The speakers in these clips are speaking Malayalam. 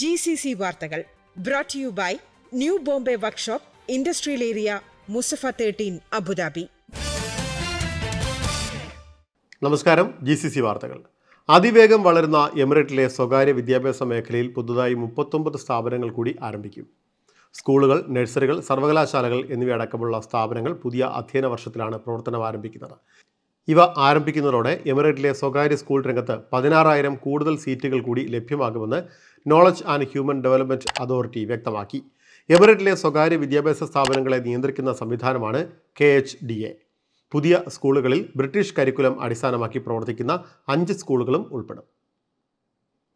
ജി സി സി വാർത്തകൾ brought you by new Bombay workshop industrial area Mussafah thirteen Abu Dhabi നമസ്കാരം ജി സി സി വാർത്തകൾ. അതിവേഗം വളരുന്ന എമിറേറ്റിലെ സ്വകാര്യ വിദ്യാഭ്യാസ മേഖലയിൽ പുതുതായി മുപ്പത്തൊമ്പത് സ്ഥാപനങ്ങൾ കൂടി ആരംഭിക്കും. സ്കൂളുകൾ നഴ്സറികൾ സർവകലാശാലകൾ എന്നിവയടക്കമുള്ള സ്ഥാപനങ്ങൾ പുതിയ അധ്യയന വർഷത്തിലാണ് പ്രവർത്തനം ആരംഭിക്കുന്നത്. ഇവ ആരംഭിക്കുന്നതോടെ എമിറേറ്റിലെ സ്വകാര്യ സ്കൂൾ രംഗത്ത് പതിനാറായിരം കൂടുതൽ സീറ്റുകൾ കൂടി ലഭ്യമാകുമെന്ന് knowledge and human development authority വ്യക്തമാക്കി. എമിറേറ്റിലെ സ്വകാര്യ വിദ്യാഭ്യാസ സ്ഥാപനങ്ങളെ നിയന്ത്രിക്കുന്ന സംവിധാനമാണ് കെ എച്ച് ഡി എ. പുതിയ സ്കൂളുകളിൽ ബ്രിട്ടീഷ് കരിക്കുലം അടിസ്ഥാനമാക്കി പ്രവർത്തിക്കുന്ന അഞ്ച് സ്കൂളുകളും ഉൾപ്പെടും.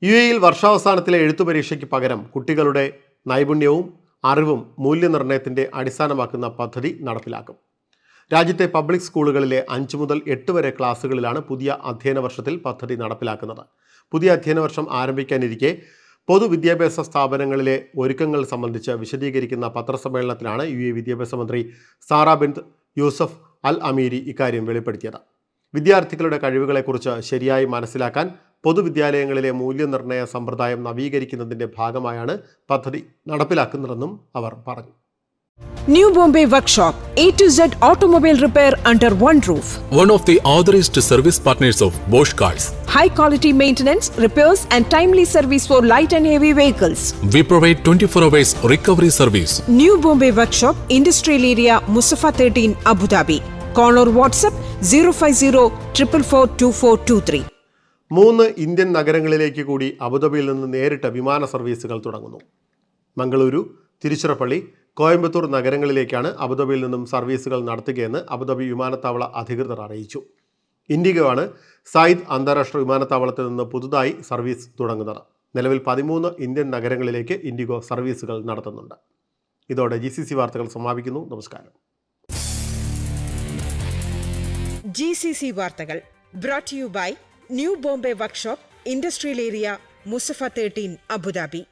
യു എയിൽ വർഷാവസാനത്തിലെ എഴുത്തു പരീക്ഷയ്ക്ക് പകരം കുട്ടികളുടെ നൈപുണ്യവും അറിവും മൂല്യനിർണയത്തിന്റെ അടിസ്ഥാനമാക്കുന്ന പദ്ധതി നടപ്പിലാക്കും. രാജ്യത്തെ പബ്ലിക് സ്കൂളുകളിലെ അഞ്ച് മുതൽ എട്ട് വരെ ക്ലാസ്സുകളിലാണ് പുതിയ അധ്യയന വർഷത്തിൽ പദ്ധതി നടപ്പിലാക്കുന്നത്. പുതിയ അധ്യയന വർഷം ആരംഭിക്കാനിരിക്കെ പൊതുവിദ്യാഭ്യാസ സ്ഥാപനങ്ങളിലെ ഒരുക്കങ്ങൾ സംബന്ധിച്ച് വിശദീകരിക്കുന്ന പത്രസമ്മേളനത്തിലാണ് യു എ വിദ്യാഭ്യാസ മന്ത്രി Sarah bint Yousef Al Amiri ഇക്കാര്യം വെളിപ്പെടുത്തിയത്. വിദ്യാർത്ഥികളുടെ കഴിവുകളെക്കുറിച്ച് ശരിയായി മനസ്സിലാക്കാൻ പൊതുവിദ്യാലയങ്ങളിലെ മൂല്യനിർണയ സമ്പ്രദായം നവീകരിക്കുന്നതിന്റെ ഭാഗമായാണ് പദ്ധതി നടപ്പിലാക്കുന്നതെന്നും അവർ പറഞ്ഞു. New Bombay Workshop, A to Z automobile repair under one roof. one of the authorized service partners of Bosch Cars. high quality maintenance, repairs, and timely service for light and heavy vehicles. We provide 24 hours recovery service. New Bombay Workshop, Industrial Area, Musafa 13, Abu Dhabi. Call or WhatsApp 050 444 മൂന്ന് ഇന്ത്യൻ നഗരങ്ങളിലേക്ക് കൂടി അബുദാബിയിൽ നിന്ന് നേരിട്ട് വിമാന സർവീസുകൾ തുടങ്ങുന്നു മംഗളൂരു തിരുച്ചിറപ്പള്ളി കോയമ്പത്തൂർ നഗരങ്ങളിലേക്കാണ് അബുദാബിയിൽ നിന്നും സർവീസുകൾ നടത്തുകയെന്ന് അബുദാബി വിമാനത്താവള അധികൃതർ അറിയിച്ചു. ഇൻഡിഗോ ആണ് സായിദ് അന്താരാഷ്ട്ര വിമാനത്താവളത്തിൽ നിന്ന് പുതുതായി സർവീസ് തുടങ്ങുന്നത്. നിലവിൽ പതിമൂന്ന് ഇന്ത്യൻ നഗരങ്ങളിലേക്ക് ഇൻഡിഗോ സർവീസുകൾ നടത്തുന്നുണ്ട്. ഇതോടെ ജി സി സി വാർത്തകൾ സമാപിക്കുന്നു. നമസ്കാരം. ജി സി സി വാർത്തകൾ brought you by new Bombay workshop industrial area Mussafah thirteen Abu Dhabi